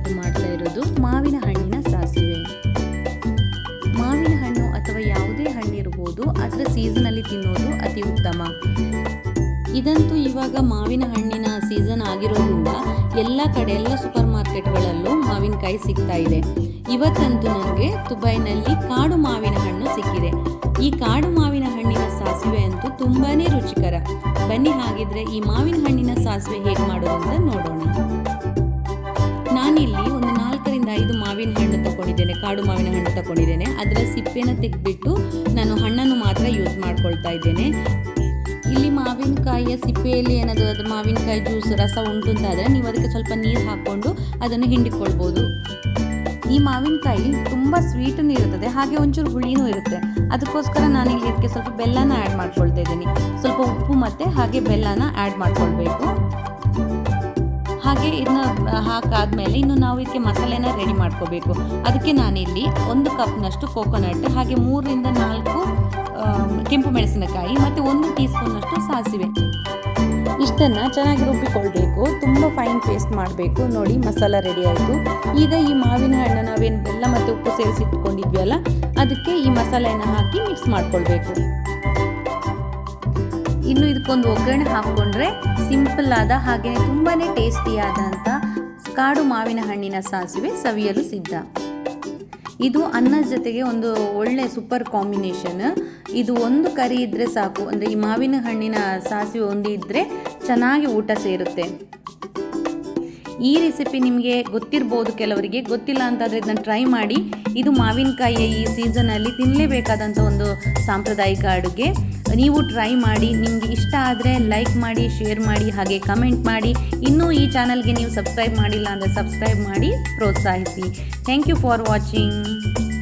ನಾನಿವತ್ತು ಮಾಡ್ತಾ ಇರೋದು ಮಾವಿನ ಹಣ್ಣಿನ ಸಾಸಿವೆ. ಮಾವಿನ ಹಣ್ಣು ಅಥವಾ ಯಾವುದೇ ಹಣ್ಣಿರ್ಬೋದು ಅದರ ಸೀಸನಲ್ಲಿ ತಿನ್ನೋದು ಅತಿ ಉತ್ತಮ. ಇದಂತೂ ಇವಾಗ ಮಾವಿನ ಹಣ್ಣಿನ ಸೀಸನ್ ಆಗಿರೋದ್ರಿಂದ ಎಲ್ಲ ಕಡೆ, ಎಲ್ಲ ಸೂಪರ್ ಮಾರ್ಕೆಟ್ಗಳಲ್ಲೂ ಮಾವಿನಕಾಯಿ ಸಿಗ್ತಾ ಇದೆ. ಇವತ್ತಂತೂ ನನಗೆ ದುಬೈನಲ್ಲಿ ಕಾಡು ಮಾವಿನ ಹಣ್ಣು ಸಿಕ್ಕಿದೆ. ಈ ಕಾಡು ಮಾವಿನ ಹಣ್ಣಿನ ಸಾಸಿವೆ ಅಂತೂ ತುಂಬಾ ರುಚಿಕರ. ಬನ್ನಿ ಹಾಗಿದ್ರೆ ಈ ಮಾವಿನ ಹಣ್ಣಿನ ಸಾಸಿವೆ ಹೇಗೆ ಮಾಡೋದು ಮಾವಿನ ಹಣ್ಣು ತಗೊಂಡಿದ್ದೇನೆ ಕಾಡು ಮಾವಿನ ಹಣ್ಣು ತಗೊಂಡಿದ್ದೇನೆ ಅದರ ಸಿಪ್ಪೆನ ತೆಗೆದ್ಬಿಟ್ಟು ನಾನು ಹಣ್ಣನ್ನು ಮಾತ್ರ ಯೂಸ್ ಮಾಡ್ಕೊಳ್ತಾ ಇದ್ದೇನೆ. ಇಲ್ಲಿ ಮಾವಿನಕಾಯಿಯ ಸಿಪ್ಪೆಯಲ್ಲಿ ಏನಾದರೂ ಅದು ಮಾವಿನಕಾಯಿ ಜ್ಯೂಸ್, ರಸ ಉಂಟು ಅಂತಾದರೆ ನೀವು ಅದಕ್ಕೆ ಸ್ವಲ್ಪ ನೀರು ಹಾಕ್ಕೊಂಡು ಅದನ್ನು ಹಿಂಡಿಕೊಳ್ಬೋದು. ಈ ಮಾವಿನಕಾಯಿ ತುಂಬ ಸ್ವೀಟನ್ನು ಇರುತ್ತದೆ ಹಾಗೆ ಒಂಚೂರು ಹುಳಿನೂ ಇರುತ್ತೆ. ಅದಕ್ಕೋಸ್ಕರ ನಾನು ಇಲ್ಲಿ ಇದಕ್ಕೆ ಸ್ವಲ್ಪ ಬೆಲ್ಲನ ಆ್ಯಡ್ ಮಾಡ್ಕೊಳ್ತಾ ಇದ್ದೀನಿ. ಸ್ವಲ್ಪ ಉಪ್ಪು ಮತ್ತು ಹಾಗೆ ಬೆಲ್ಲನ ಆ್ಯಡ್ ಮಾಡ್ಕೊಳ್ಬೇಕು. ಹಾಗೆ ಇದನ್ನ ಹಾಕಾದ್ಮೇಲೆ ಇನ್ನು ನಾವು ಇದಕ್ಕೆ ಮಸಾಲೆನ ರೆಡಿ ಮಾಡ್ಕೋಬೇಕು. ಅದಕ್ಕೆ ನಾನಿಲ್ಲಿ ಒಂದು ಕಪ್ನಷ್ಟು ಕೋಕೋನಟ್ ಹಾಗೆ ಮೂರರಿಂದ ನಾಲ್ಕು ಕೆಂಪು ಮೆಣಸಿನಕಾಯಿ ಮತ್ತು ಒಂದು ಟೀ ಸ್ಪೂನ್ನಷ್ಟು ಸಾಸಿವೆ. ಇಷ್ಟನ್ನು ಚೆನ್ನಾಗಿ ರುಬ್ಬಿಕೊಳ್ಬೇಕು. ತುಂಬ ಫೈನ್ ಪೇಸ್ಟ್ ಮಾಡಬೇಕು. ನೋಡಿ ಮಸಾಲ ರೆಡಿ ಆಯಿತು. ಈಗ ಈ ಮಾವಿನ ಹಣ್ಣು ನಾವೇನು ಬೆಲ್ಲ ಮತ್ತು ಉಪ್ಪು ಸೇರಿಸಿಟ್ಕೊಂಡಿದ್ವಿ ಅಲ್ಲ ಅದಕ್ಕೆ ಈ ಮಸಾಲೆಯನ್ನು ಹಾಕಿ ಮಿಕ್ಸ್ ಮಾಡ್ಕೊಳ್ಬೇಕು. ಇನ್ನು ಇದಕ್ಕೊಂದು ಒಗ್ಗರಣೆ ಹಾಕ್ಕೊಂಡ್ರೆ ಸಿಂಪಲ್ ಆದ ಹಾಗೆ ತುಂಬಾ ಟೇಸ್ಟಿಯಾದಂಥ ಕಾಡು ಮಾವಿನ ಹಣ್ಣಿನ ಸಾಸಿವೆ ಸವಿಯಲು ಸಿದ್ಧ. ಇದು ಅನ್ನದ ಜೊತೆಗೆ ಒಂದು ಒಳ್ಳೆ ಸೂಪರ್ ಕಾಂಬಿನೇಷನ್. ಇದು ಒಂದು ಕರಿ ಇದ್ದರೆ ಸಾಕು. ಅಂದರೆ ಈ ಮಾವಿನ ಹಣ್ಣಿನ ಸಾಸಿವೆ ಒಂದು ಇದ್ದರೆ ಚೆನ್ನಾಗಿ ಊಟ ಸೇರುತ್ತೆ. ಈ ರೆಸಿಪಿ ನಿಮಗೆ ಗೊತ್ತಿರ್ಬೋದು ಕೆಲವರಿಗೆ. ಗೊತ್ತಿಲ್ಲ ಅಂತಾದರೆ ಇದನ್ನು ಟ್ರೈ ಮಾಡಿ. ಇದು ಮಾವಿನಕಾಯಿಯ ಈ ಸೀಸನಲ್ಲಿ ತಿನ್ನಲೇಬೇಕಾದಂಥ ಒಂದು ಸಾಂಪ್ರದಾಯಿಕ ಅಡುಗೆ. ನೀವು ಟ್ರೈ ಮಾಡಿ, ನಿಮಗೆ ಇಷ್ಟ ಆದರೆ ಲೈಕ್ ಮಾಡಿ ಶೇರ್ ಮಾಡಿ, ಹಾಗೆ ಕಮೆಂಟ್ ಮಾಡಿ. ಇನ್ನೂ ಈ ಚಾನಲ್ಗೆ ನೀವು ಸಬ್ಸ್ಕ್ರೈಬ್ ಮಾಡಿಲ್ಲ ಅಂದರೆ ಸಬ್ಸ್ಕ್ರೈಬ್ ಮಾಡಿ, ಪ್ರೋತ್ಸಾಹಿಸಿ. Thank you for watching